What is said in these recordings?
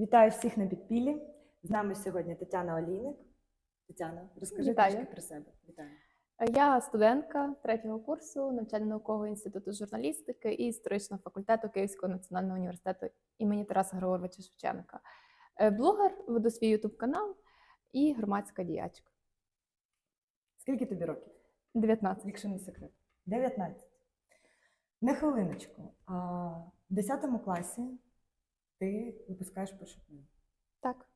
Вітаю всіх на підпіллі. З нами сьогодні Тетяна Олійник. Тетяна, розкажи Вітаю. трішки про себе. Вітаю. Я студентка третього курсу навчально-наукового інституту журналістики і історичного факультету Київського національного університету імені Тараса Григоровича Шевченка. Е, Блогер, веду свій ютуб канал і громадська діячка. Скільки тобі років? 19. Якщо не секрет. 19. На хвилиночку. В 10 класі ти випускаєш першу книгу. Так.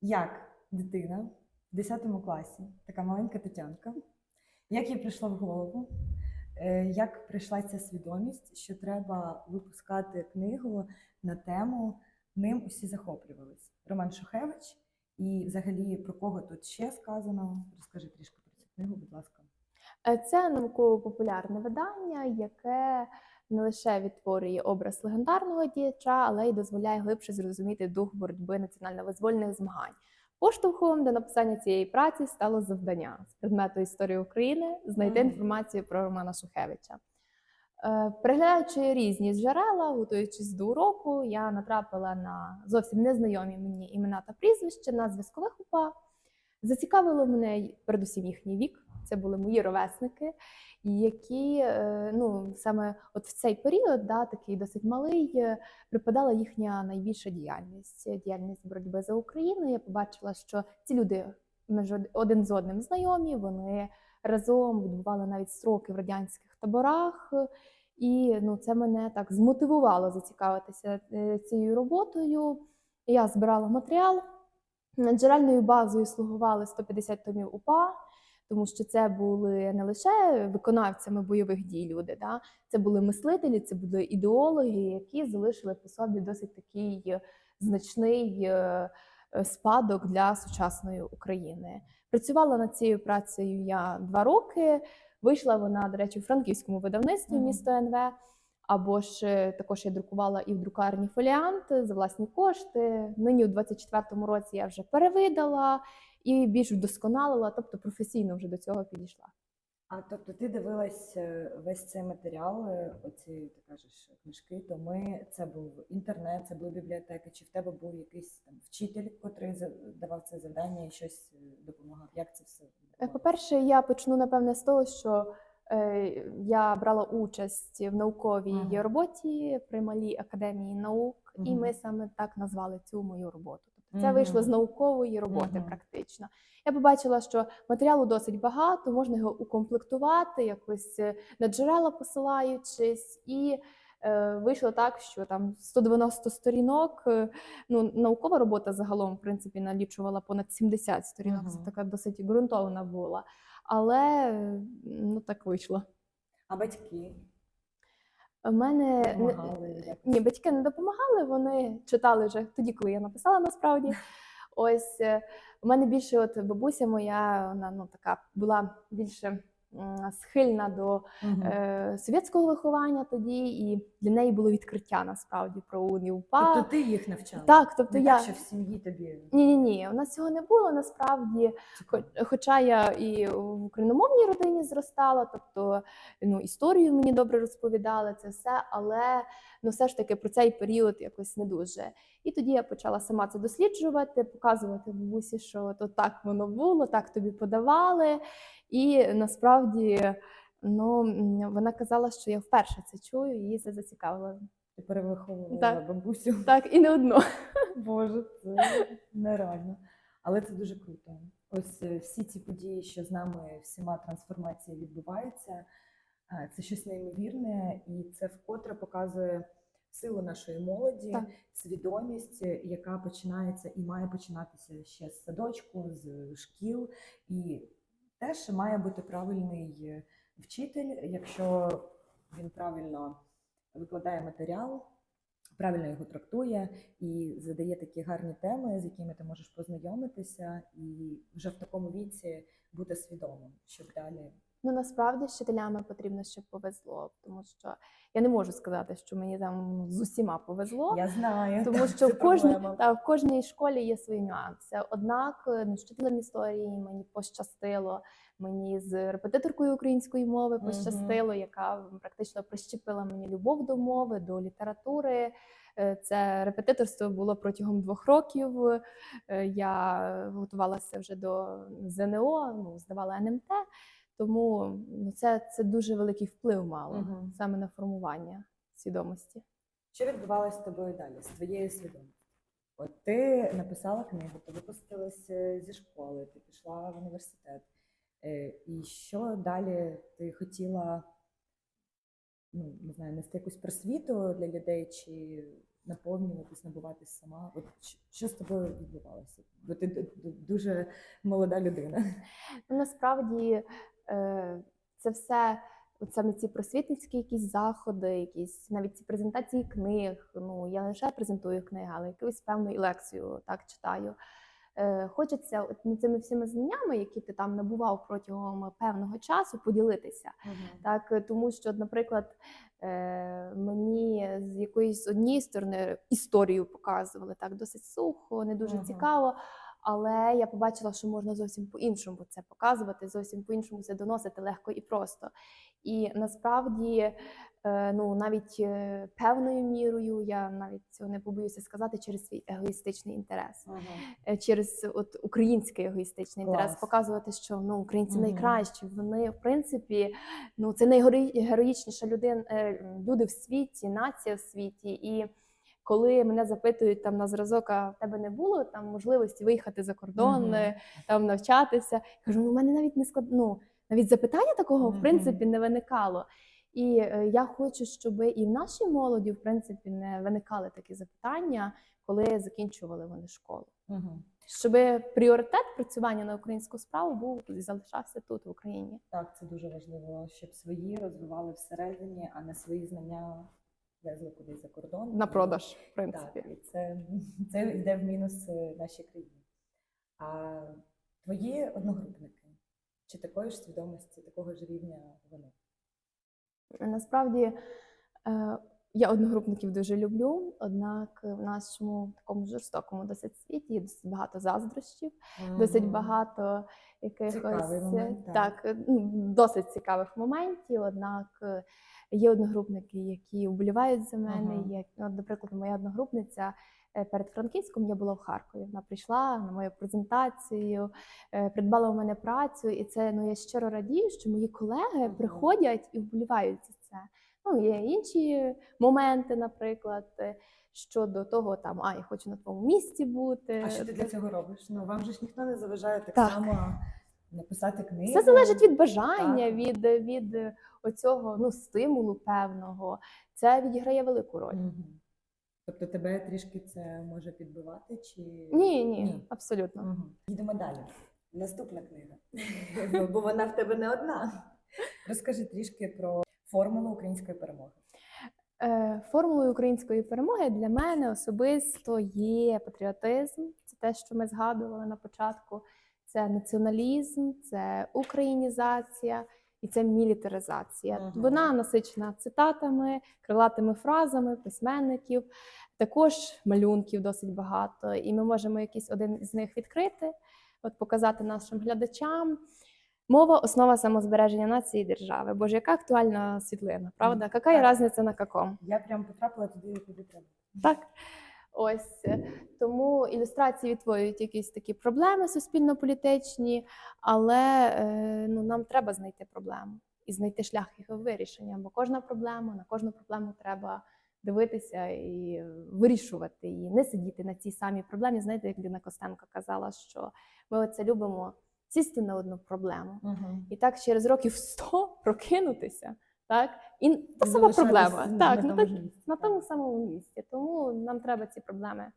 Як дитина в 10 класі, така маленька Тетянка, як їй прийшло в голову, е, як прийшла ця свідомість, що треба випускати книгу на тему ним усі захоплювались. Роман Шухевич, і взагалі про кого тут ще сказано? Розкажи трішки про цю книгу, будь ласка. Е, Це науково-популярне видання, яке не лише відтворює образ легендарного діяча, але й дозволяє глибше зрозуміти дух боротьби національно-визвольних змагань. Поштовхом до написання цієї праці стало завдання з предмету історії України знайти інформацію про Романа Шухевича. Е, Переглядаючи різні джерела, готуючись до уроку, я натрапила на зовсім незнайомі мені імена та прізвища на зв'язкових УПА. Зацікавило мене передусім їхній вік. Це були мої ровесники, які е, ну саме от в цей період, да, такий досить малий, е, припадала їхня найбільша діяльність діяльність боротьби за Україну. Я побачила, що ці люди один з одним знайомі, вони разом відбували навіть строки в радянських таборах. І ну, це мене так змотивувало зацікавитися е, цією роботою. Я збирала матеріал. Джерельною базою слугували 150 томів УПА, тому що це були не лише виконавцями бойових дій люди, да? це були мислителі, це були ідеологи, які залишили по собі досить такий е, значний е, е, спадок для сучасної України. Працювала над цією працею я два роки. Вийшла вона, до речі, у франківському видавництві Мгм. місто НВ. Або ж також я друкувала і в друкарні фоліант за власні кошти. Нині у 24-му році я вже перевидала і більш вдосконалила, тобто професійно вже до цього підійшла. А тобто ти дивилась е, весь цей матеріал, е, оці ти кажеш книжки, то ми це був інтернет, це були бібліотеки, чи в тебе був якийсь там вчитель, котрий давав це завдання і щось е, допомагав? Як це все? По-перше, я почну напевне з того, що я брала участь в науковій Мгм. роботі при малій академії наук, і ми саме так назвали цю мою роботу. Це вийшло з наукової роботи, практично. Я побачила, що матеріалу досить багато, можна його укомплектувати, якось е, на джерела посилаючись, і е, вийшло так, що там 190 сторінок. е, Ну, наукова робота загалом, в принципі, налічувала понад 70 сторінок. Це така досить ґрунтовна була. Але ну так вийшло. А батьки У мене допомагали? ні, батьки не допомагали, вони читали вже тоді, коли я написала насправді. Ось е, у мене більше, от бабуся моя, вона ну така була більше схильна до е, совєтського виховання тоді, і для неї було відкриття насправді про унію УПА. Тобто ти їх навчала? Так, тобто Не я що в сім'ї тобі ні, ні, ні, у нас цього не було насправді. Хоча я і в україномовній родині зростала, тобто ну, історію мені добре розповідали це все, але ну, все ж таки про цей період якось не дуже. І тоді я почала сама це досліджувати, показувати бабусі, що то так воно було, так тобі подавали. І насправді ну, вона казала, що я вперше це чую, і її це зацікавило. Ти перевиховувала Так. бабусю. Так, і не одно. Боже, це нереально. Але це дуже круто. Ось е, всі ці події, що з нами всіма трансформації відбуваються, е, це щось неймовірне, і це вкотре показує силу нашої молоді, Так. свідомість, е, яка починається і має починатися ще з садочку, з шкіл. І теж має бути правильний е, вчитель, якщо він правильно викладає матеріал, правильно його трактує і задає такі гарні теми, з якими ти можеш познайомитися, і вже в такому віці бути свідомим, щоб далі. Ну насправді з вчителями потрібно, щоб повезло, тому що я не можу сказати, що мені там з усіма повезло. Я знаю, Тому так, що в кожній, та, в кожній школі є свої нюанси. Однак е, ну, з вчителем історії мені пощастило. Мені з репетиторкою української мови пощастило, яка практично прищепила мені любов до мови, до літератури. Е, Це репетиторство було протягом двох років. Е, Я готувалася вже до ЗНО, ну, здавала НМТ, тому ну, це, це дуже великий вплив мало Мгм. саме на формування свідомості. Що відбувалося з тобою далі, з твоєю свідомістю? От ти написала книгу, ти випустилася зі школи, ти пішла в університет. Е, І що далі ти хотіла, ну, не знаю, нести якусь просвіту для людей чи наповнюватись, набуватись сама? От що з тобою відбувалося? Бо ти дуже молода людина. Ну, насправді це все, от саме ці просвітницькі якісь заходи, якісь навіть ці презентації книг. Ну я не лише презентую книги, але якусь певну і лекцію так читаю. Е, Хочеться от, ну, цими всіми знаннями, які ти там набував протягом певного часу, поділитися. Так, е, тому що, наприклад, е, мені з якоїсь однієї сторони історію показували так досить сухо, не дуже Мгм. цікаво. Але я побачила, що можна зовсім по-іншому це показувати, зовсім по-іншому це доносити легко і просто. І насправді, е, ну навіть е, певною мірою, я навіть цього не побоюся сказати, через свій егоїстичний інтерес е, через от український егоїстичний інтерес, показувати, що ну українці Мгм. найкращі. Вони в принципі ну це найгероїчніша людина, люди в світі, нація в світі. І коли мене запитують там на зразок, а в тебе не було там можливості виїхати за кордон, Мгм. е, там навчатися. Я кажу, ну в мене навіть не склад... ну, навіть запитання такого в принципі не виникало. І е, я хочу, щоб і в нашій молоді, в принципі, не виникали такі запитання, коли закінчували вони школу Мгм. щоб пріоритет працювання на українську справу був і залишався тут, в Україні. Так, це дуже важливо, щоб свої розвивали всередині, а не свої знання везли кудись за кордон. На продаж, в Так, принципі. і це, це йде в мінус е, нашій країні. А твої одногрупники, чи такої ж свідомості, такого ж рівня вони? Насправді е, я одногрупників дуже люблю, однак в нашому такому жорстокому досить світі є досить багато заздрощів, досить багато якихось момент, так. так, ну, досить цікавих моментів. Однак е, є одногрупники, які вболівають за мене. Ага. Як, от, наприклад, моя одногрупниця е, перед Франківськом я була в Харкові. Вона прийшла на мою презентацію, е, придбала у мене працю, і це ну я щиро радію, що мої колеги приходять і вболівають за це. Ну, є інші моменти, наприклад, е, щодо того, там а я хочу на твоєму місці бути. А що ти для цього робиш? Ну вам же ж ніхто не заважає так, Так. само написати книгу. Все залежить від бажання, Так. від, від е, оцього ну, стимулу певного. Це відіграє велику роль. Мгм. Тобто тебе трішки це може підбивати? Чи Ні, ні, абсолютно. Мгм. Їдемо далі. Наступна книга. Бо вона в тебе не одна. Розкажи трішки про формулу української перемоги. Е, Формулою української перемоги для мене особисто є патріотизм. Це те, що ми згадували на початку. Це націоналізм, це українізація і це мілітаризація. Мгм. Вона насичена цитатами, крилатими фразами письменників, також малюнків досить багато. І ми можемо якийсь один з них відкрити, от показати нашим глядачам. Мова основа самозбереження нації і держави. Боже, яка актуальна світлина, правда? Мгм. Какая Так. різниця на каком? Я прям потрапила туди, куди треба. Так. Ось е, тому ілюстрації відтворюють якісь такі проблеми суспільно-політичні, але е, ну, нам треба знайти проблему і знайти шлях їх вирішення. Бо кожна проблема, на кожну проблему треба дивитися і вирішувати її, не сидіти на цій самій проблемі. Знаєте, як Ліна Костенко казала, що ми оце любимо сісти на одну проблему. І так через років 100 прокинутися, так? І та сама проблема. на Так, тому ну, місці, на тому самому місці. Тому нам треба ці проблеми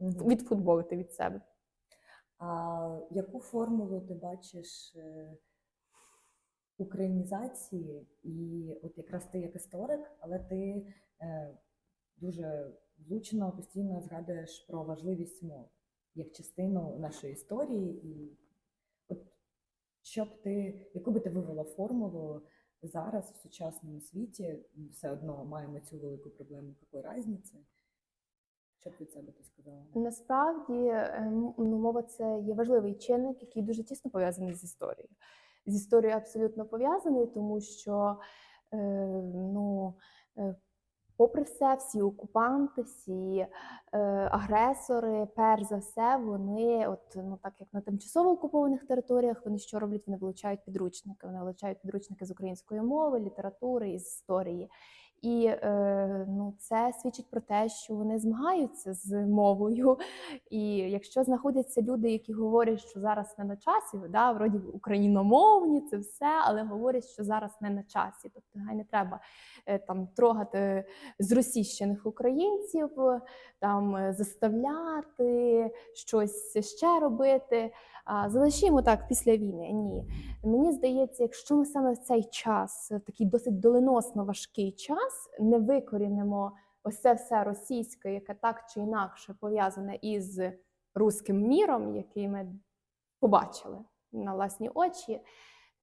Мгм. відфутболити від себе. А яку формулу ти бачиш е, українізації? І от якраз ти як історик, але ти е, дуже влучно постійно згадуєш про важливість мови як частину нашої історії. І от що б ти, яку би ти вивела формулу зараз в сучасному світі? Все одно маємо цю велику проблему, якої різниці? Що б від себе ти сказала? Насправді, ем, ну, мова це є важливий чинник, який дуже тісно пов'язаний з історією. з історією абсолютно пов'язаний, тому що е, ну, е, попри все, всі окупанти, всі е, агресори, перш за все, вони, от ну так як на тимчасово окупованих територіях, вони що роблять? Вони вилучають підручники. Вони вилучають підручники з української мови, літератури із історії. І е, ну, це свідчить про те, що вони змагаються з мовою. І якщо знаходяться люди, які говорять, що зараз не на часі, да, вроді україномовні, це все, але говорять, що зараз не на часі. Тобто, гай не треба е, там трогати зросійщених українців, там е, заставляти щось ще робити. А залишімо так після війни. Ні, мені здається, якщо ми саме в цей час, в такий досить доленосно важкий час, не викорінимо ось це все російське, яке так чи інакше пов'язане із руським міром, який ми побачили на власні очі,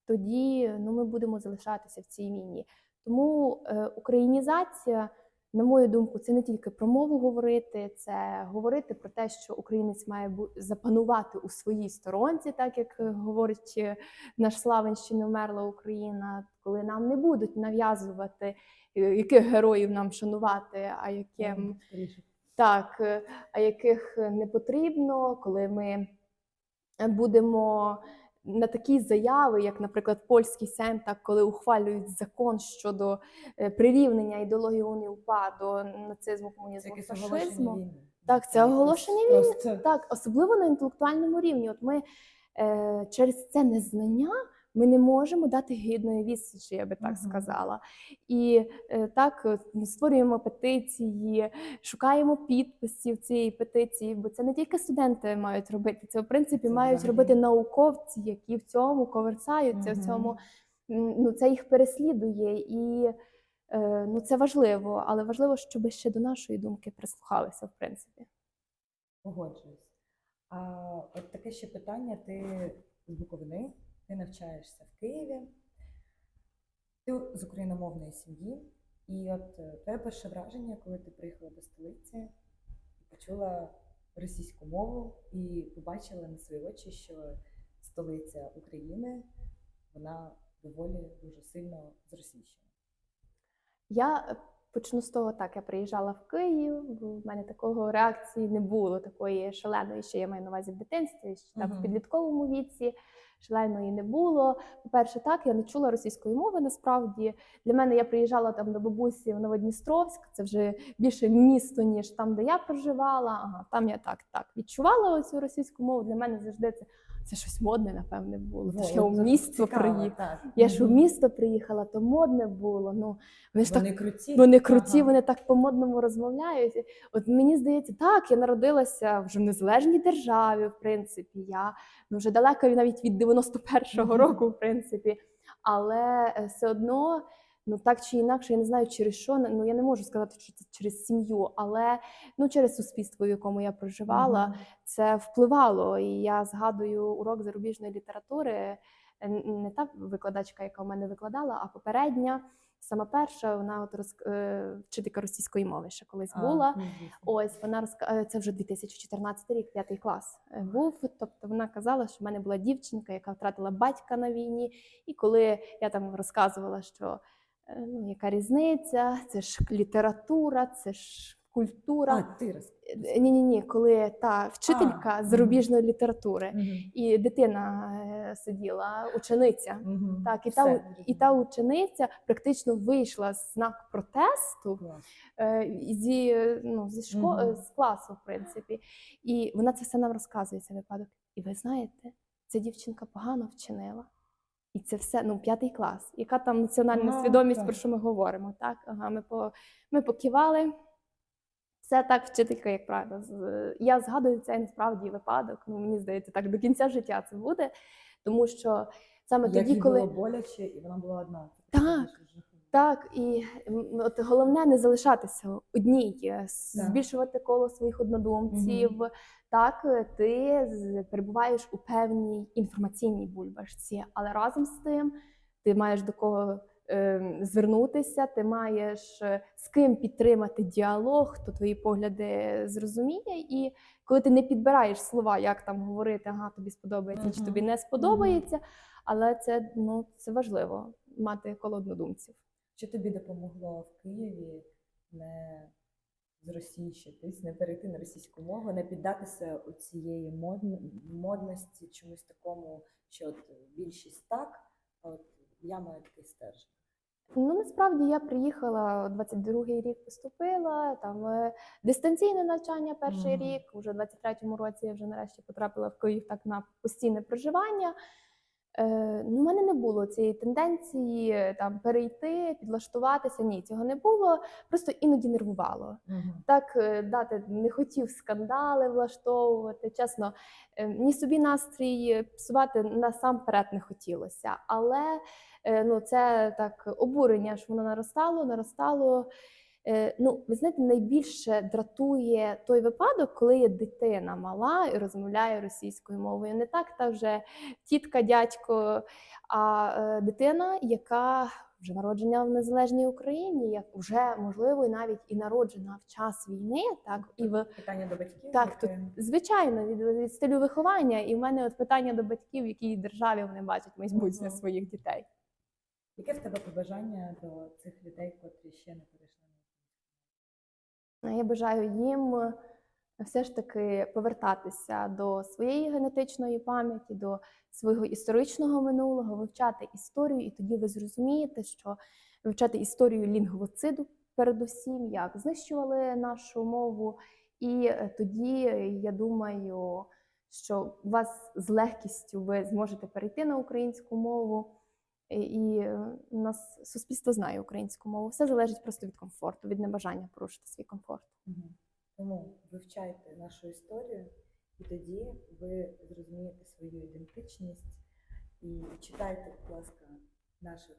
тоді ну, ми будемо залишатися в цій війні. Тому е, українізація, на мою думку, це не тільки про мову говорити, це говорити про те, що українець має запанувати у своїй сторонці, так як говорить наш славен ще не вмерла Україна, коли нам не будуть нав'язувати, яких героїв нам шанувати, а яким так, е, а яких не потрібно, коли ми будемо на такі заяви, як, наприклад, польський Сейм, так коли ухвалюють закон щодо е, прирівнення ідеології УНІУПА до нацизму, комунізму, якесь фашизму. Так, це оголошення війни. просто- Так, особливо на інтелектуальному рівні. От ми е, через це незнання ми не можемо дати гідної відсічі, я би так Мгм. сказала. І е, так е, створюємо петиції, шукаємо підписів цієї петиції, бо це не тільки студенти мають робити, це в принципі Це мають взагалі. робити науковці, які в цьому коверсаються, в цьому ну, це їх переслідує. І е, ну, це важливо, але важливо, щоб ще до нашої думки прислухалися, в принципі. Погоджуюсь. А от таке ще питання: ти з Буковини, ти навчаєшся в Києві, ти з україномовної сім'ї, і от е, твоє перше враження, коли ти приїхала до столиці і почула російську мову і побачила на свої очі, що столиця України вона доволі дуже сильно зросійщена. Я е, почну з того, так я приїжджала в Київ. В мене такого реакції не було, такої шаленої, що я маю на увазі в дитинстві, ще так в підлітковому віці. Шаленої не було. По-перше, так я не чула російської мови. Насправді для мене я приїжджала там до бабусі в Новодністровськ. Це вже більше місто, ніж там, де я проживала. Ага, там я так так відчувала оцю російську мову. Для мене завжди це, це щось модне, напевне, було. Це ж я Во, у місто приїхала. Я ж у місто приїхала, то модне було. Ну вони ж так Вони круті. вони круті, Ага. вони так по-модному розмовляють. От мені здається, так, я народилася вже в незалежній державі, в принципі. Я ну, вже далека навіть від 91-го року, в принципі. Але е, все одно, ну так чи інакше, я не знаю через що. Ну я не можу сказати, що це через сім'ю, але ну через суспільство, в якому я проживала, Мгм. це впливало. І я згадую урок зарубіжної літератури. Не та викладачка, яка в мене викладала, а попередня. Сама перша, вона от роз... е, вчителька російської мови ще колись була. ну, звісно. Ось вона розка... е, це вже 2014 рік, п'ятий клас е, був. Тобто вона казала, що в мене була дівчинка, яка втратила батька на війні. І коли я там розказувала, що ну, яка різниця, це ж література, це ж культура. А, ти роз... Ні, ні, ні, коли та вчителька А, зарубіжної літератури Мгм. і дитина е, сиділа, учениця. Мгм. Так, і Все, та, і та учениця практично вийшла з знак протесту е, зі, е, ну, зі шко... Е, з класу, в принципі. І вона це все нам розказує, цей випадок. І ви знаєте, ця дівчинка погано вчинила. І це все, ну, п'ятий клас. Яка там національна Ну, свідомість, так. про що ми говоримо? Так, ага, ми, по... ми покивали. Все так, вчителька, як правило. з- Я згадую цей насправді випадок. Ну, мені здається, так до кінця життя це буде. Тому що саме Як тоді, коли. було боляче, і вона була одна. Це Так. Так, і от головне не залишатися одній, е, збільшувати коло своїх однодумців. Так, е, ти перебуваєш у певній інформаційній бульбашці, але разом з тим ти маєш до кого е, звернутися, ти маєш е, з ким підтримати діалог, хто твої погляди зрозуміє. І коли ти не підбираєш слова, як там говорити, ага, тобі сподобається чи тобі не сподобається, але це, ну, це важливо мати коло однодумців. Що тобі допомогло в Києві не зросійщитись, не перейти на російську мову, не піддатися у цієї модності, чомусь такому, що от більшість так, а от я маю такий стержень. Ну, насправді я приїхала 22-й рік поступила, там е, дистанційне навчання перший Мгм. рік, уже в 23-му році я вже нарешті потрапила в Київ так на постійне проживання. Е, ну, у мене не було цієї тенденції е, там перейти, підлаштуватися. Ні, цього не було. Просто іноді нервувало. Так е, дати не хотів скандали влаштовувати. Чесно, ні собі настрій псувати насамперед не хотілося. Але ну, це так обурення, що воно наростало, наростало. Е, Ну, ви знаєте, найбільше дратує той випадок, коли є дитина мала і розмовляє російською мовою. Не так та вже тітка, дядько, а е, дитина, яка вже народжена в незалежній Україні, як вже можливо і навіть і народжена в час війни, так і в Питання до батьків. так, тут звичайно від, від стилю виховання. І в мене от питання до батьків, в якій державі вони бачать майбутнє своїх дітей. Яке в тебе побажання до цих людей, котрі ще не перейшли Я бажаю їм е, все ж таки повертатися до своєї генетичної пам'яті, до свого історичного минулого, вивчати історію, і тоді ви зрозумієте, що вивчати історію лінгвоциду, передусім, як знищували нашу мову. І е, тоді я думаю, що вас з легкістю ви зможете перейти на українську мову. І- е, у нас суспільство знає українську мову. Все залежить просто від комфорту, від небажання порушити свій комфорт. Тому вивчайте нашу історію, і тоді ви зрозумієте свою ідентичність і читайте, будь ласка, наших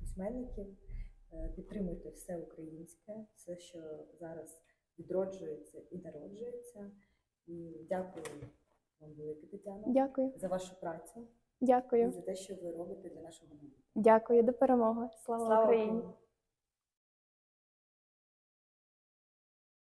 письменників, е, підтримуйте все українське, все, що зараз відроджується і народжується. І дякую вам велике, Тетяно, Дякую, за вашу працю і дякую, за те, що ви робите для нашого народу. дякую. До перемоги. Слава, Україні! Україні!